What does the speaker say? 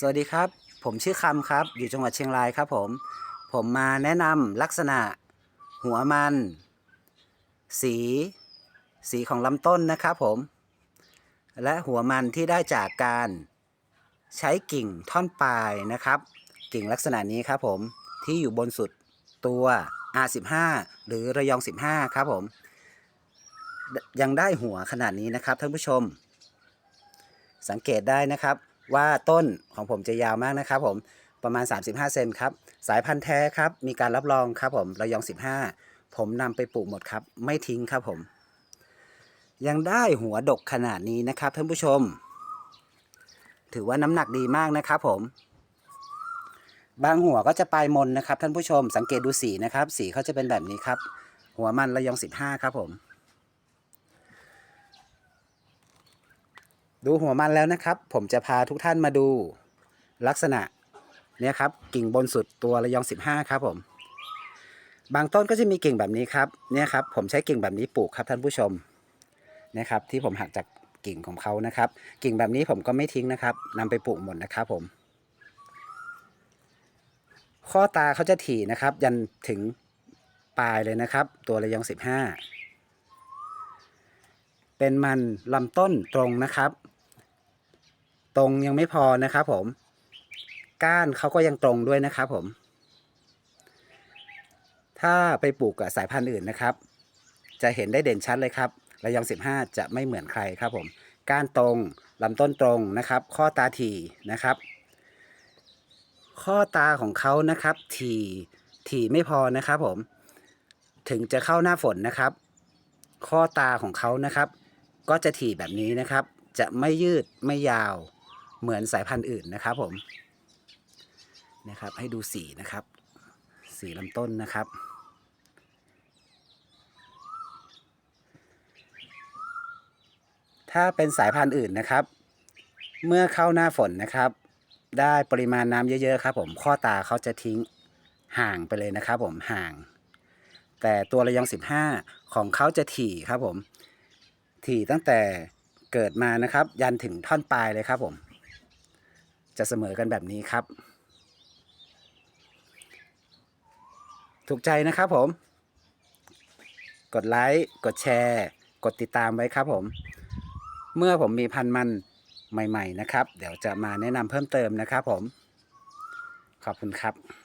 สวัสดีครับ ผมชื่อคำครับ อยู่จังหวัดเชียงรายครับผม ผมมาแนะนำลักษณะ หัวมัน สี สีของลำต้นนะครับผม และหัวมันที่ได้จากการใช้กิ่งท่อนปลายนะครับ กิ่งลักษณะนี้ครับผมที่อยู่บนสุดตัว R15 หรือระยอง 15 ครับผม ยังได้หัวขนาดนี้นะครับท่านผู้ชม สังเกตได้นะครับ ว่าต้นของผมจะยาวมากนะครับผมประมาณ 35 เซนครับ สายพันธุ์แท้ครับ มีการรับรองครับผมระยอง 15 ผมนำไปปลูกหมดครับ ไม่ทิ้งครับผม ยังได้หัวดกขนาดนี้นะครับท่านผู้ชม ถือว่าน้ำหนักดีมากนะครับผม บางหัวก็จะปลายมนนะครับท่านผู้ชม สังเกตดูสีนะครับ สีเขาจะเป็นแบบนี้ครับ หัวมันระยอง 15 ครับผม ดูหัวมันแล้วนะครับ ผมจะพาทุกท่านมาดูลักษณะเนี่ยครับกิ่งบนสุดตัวระยอง 15 ครับผม บางต้นก็จะมีกิ่งแบบนี้ครับเนี่ยครับผมใช้กิ่งแบบนี้ปลูกครับท่านผู้ชมนะครับที่ผมหักจากกิ่งของเขานะครับ กิ่งแบบนี้ผมก็ไม่ทิ้งนะครับนำไปปลูกหมดนะครับผม ข้อตาเขาจะถี่นะครับ ยันถึงปลายเลยนะครับ ตัวระยอง 15 เป็นมันลำต้นตรงนะครับ ตรงยังไม่พอนะครับผม ก้านเขาก็ยังตรงด้วยนะครับผม ถ้าไปปลูกกับสายพันธุ์อื่นนะครับ จะเห็นได้เด่นชัดเลยครับระยอง 15 จะไม่เหมือนใครครับผม ก้านตรงลำต้นตรงนะครับ ข้อตาถีนะครับ ข้อตาของเขานะครับถี่ถี่ไม่พอนะครับผม ถึงจะเข้าหน้าฝนนะครับ ข้อตาของเขานะครับ ก็จะถี่แบบนี้นะครับ จะไม่ยืดไม่ยาว เหมือนสายพันธุ์อื่นนะครับผมนะครับ ให้ดูสีนะครับ สีลำต้นนะครับ ถ้าเป็นสายพันธุ์อื่นนะครับ เมื่อเข้าหน้าฝนนะครับ ได้ปริมาณน้ำเยอะ ๆ ครับ ผมข้อตาเขาจะทิ้งห่างไปเลยนะครับ ผมห่าง แต่ตัวระยอง 15 ของเขาจะถี่ครับผม ถี่ตั้งแต่เกิดมานะครับ ยันถึงท่อนปลายเลยครับผม จะเสมอกันแบบนี้ครับ ถูกใจนะครับผม กดไลค์กดแชร์ กดติดตามไว้ครับผม เมื่อผมมีพันธุ์มันใหม่ ๆ นะครับ เดี๋ยวจะมาแนะนำเพิ่มเติมนะครับผม ขอบคุณครับ